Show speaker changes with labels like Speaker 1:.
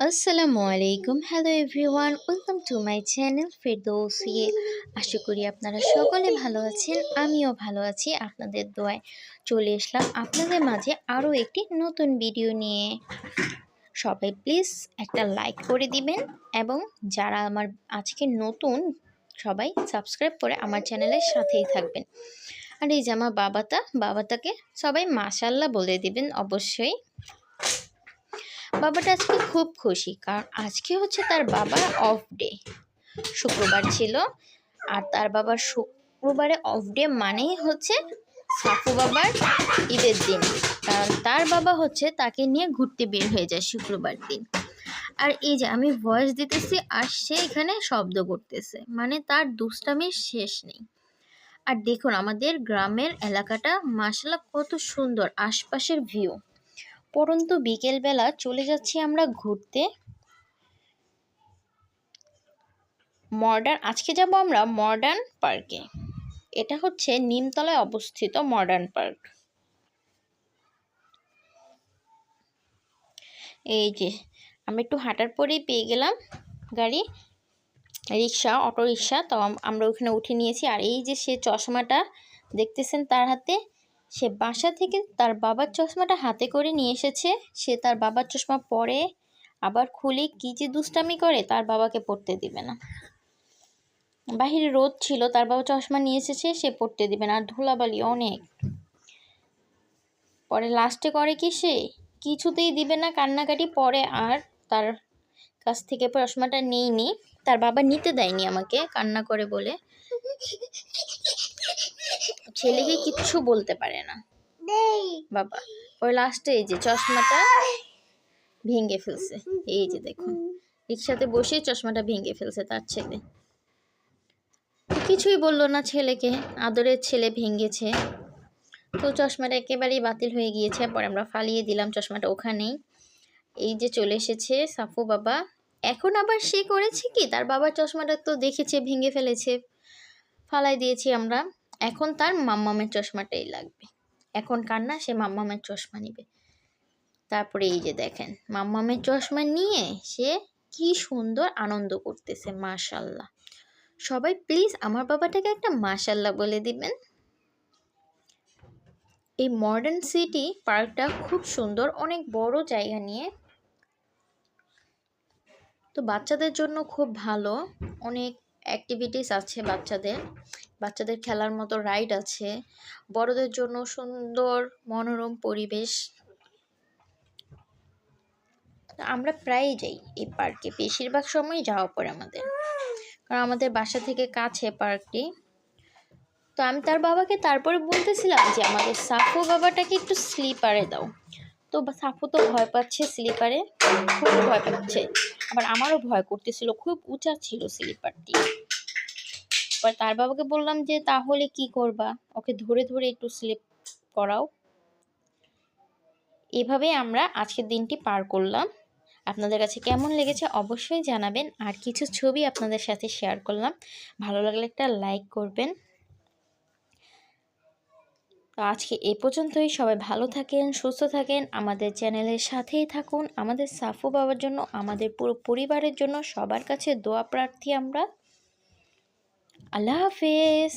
Speaker 1: আসসালামু আলাইকুম। Hello everyone welcome to my channel ফেরদৌসিয়ে আশা করি আপনারা সকলে ভালো আছেন, আমিও ভালো আছি আপনাদের দোয়ায়। চলে আসলাম আপনাদের মাঝে আরও একটি নতুন ভিডিও নিয়ে। সবাই প্লিজ একটা লাইক করে দিবেন এবং যারা আমার আজকে নতুন, সবাই সাবস্ক্রাইব করে আমার চ্যানেলের সাথেই থাকবেন। আর এই যে আমার বাবাটা, বাবাটাকে সবাই মাশাল্লাহ বলে দিবেন অবশ্যই। বাবাটা আজকে খুব খুশি, কারণ আজকে হচ্ছে তার বাবার অফ ডে শুক্রবার ছিল, আর তার বাবার শুক্রবারে অফ ডে মানেই হচ্ছে সাফু বাবার ঈদের দিন। কারণ তার বাবা হচ্ছে তাকে নিয়ে ঘুরতে বের হয়ে যায় শুক্রবার দিন। আর এই যে আমি ভয়েস দিতেছি, আর সে এখানে শব্দ করতেছে মানে তার দুষ্টামির শেষ নেই। আর দেখুন, আমাদের গ্রামের এলাকাটা মাসালা কত সুন্দর, আশপাশের ভিউ পরন্তু বিকেলবেলা চলে যাচ্ছি আমরা ঘুরতে। মডার্ন আজকে যাব আমরা মডার্ন পার্কে। এটা হচ্ছে নিমতলায় অবস্থিত মডার্ন পার্ক। এই যে, আমি একটু হাঁটার পরেই পেয়ে গেলাম গাড়ি। রিক্সা অটো রিক্সা তো আমরা ওখানে উঠে নিয়েছি। আর এই যে সে চশমাটা দেখতেছেন তার হাতে সে বাসা থেকে তার বাবার চশমাটা হাতে করে নিয়ে এসেছে। সে তার বাবার চশমা পরে আবার খুলে কী যে দুষ্টামি করে তার বাবাকে পড়তে দিবে না। বাহিরে রোদ ছিল, তার বাবা চশমা নিয়ে এসেছে, সে পড়তে দিবে না। আর ধুলাবালি অনেক। পরে লাস্টে করে কি সে? কিছুতেই দিবে না, কান্নাকাটি পরে আর তার কাছ থেকে চশমাটা নেইনি তার বাবা নিতে দেয়নি আমাকে, কান্না করে বলে। ছেলেকে কিচ্ছু বলতে পারে না। বাবা ওর লাস্টে এই যে চশমাটা ভেঙে ফেলছে। এই যে দেখুন রিক্সাতে বসে চশমাটা ভেঙে ফেলছে তার ছেলে। কিছুই বলল না ছেলেকে আদরের ছেলে ভেঙেছে। তো চশমাটা একেবারেই বাতিল হয়ে গিয়েছে পরে আমরা ফালিয়ে দিলাম চশমাটা ওখানেই। এই যে চলে এসেছে সাফু বাবা। এখন আবার সে করেছে কি? তার বাবার চশমাটা তো দেখেছে ভেঙে ফেলেছে। ফালাই দিয়েছি আমরা। এখন তার মাম্মামের চশমাটাই লাগবে। এখন কান্না, সে মাম্মামের চশমা নিবে। তারপরে এই যে দেখেন, মাম্মামের চশমা নিয়ে সে কি সুন্দর আনন্দ করতেছে, মাশাল্লাহ। সবাই প্লিজ আমার বাবাটাকে একটা মাশাল্লাহ বলে দিবেন। এই মডার্ন সিটি পার্কটা খুব সুন্দর, অনেক বড় জায়গা নিয়ে। তো বাচ্চাদের জন্য খুব ভালো, অনেক অ্যাক্টিভিটিস আছে বাচ্চাদের। বাচ্চাদের খেলার মতো রাইড আছে। বড়দের জন্য সুন্দর, মনোরম পরিবেশ। আমরা প্রায়ই যাই এই পার্কে বেশিরভাগ সময় যাওয়া পড়ে আমাদের। কারণ আমাদের বাসা থেকে কাছে পার্কটি তো আমি তার বাবাকে তারপরে বলতেছিলাম যে, আমাদের সাফু বাবাটাকে একটু স্লিপারে দাও। তো সাফু তো ভয় পাচ্ছে স্লিপারে খুব ভয় পাচ্ছে। আবার আমারও ভয় করতেছিল, খুব উঁচা ছিল স্লিপারটি এবার তার বাবাকে বললাম যে, তাহলে কি করবা? ওকে ধরে ধরে একটু স্লিপ করাও। এভাবে আমরা আজকের দিনটি পার করলাম। আপনাদের কাছে কেমন লেগেছে অবশ্যই জানাবেন। আর কিছু ছবি আপনাদের সাথে শেয়ার করলাম। ভালো লাগলে একটা লাইক করবেন। তো আজকে এ পর্যন্তই। সবাই ভালো থাকেন, সুস্থ থাকেন। আমাদের চ্যানেলের সাথেই থাকুন। আমাদের সাফু বাবার জন্য, আমাদের পুরো পরিবারের জন্য সবার কাছে দোয়া প্রার্থী আমরা। আল্লাহ হাফেজ।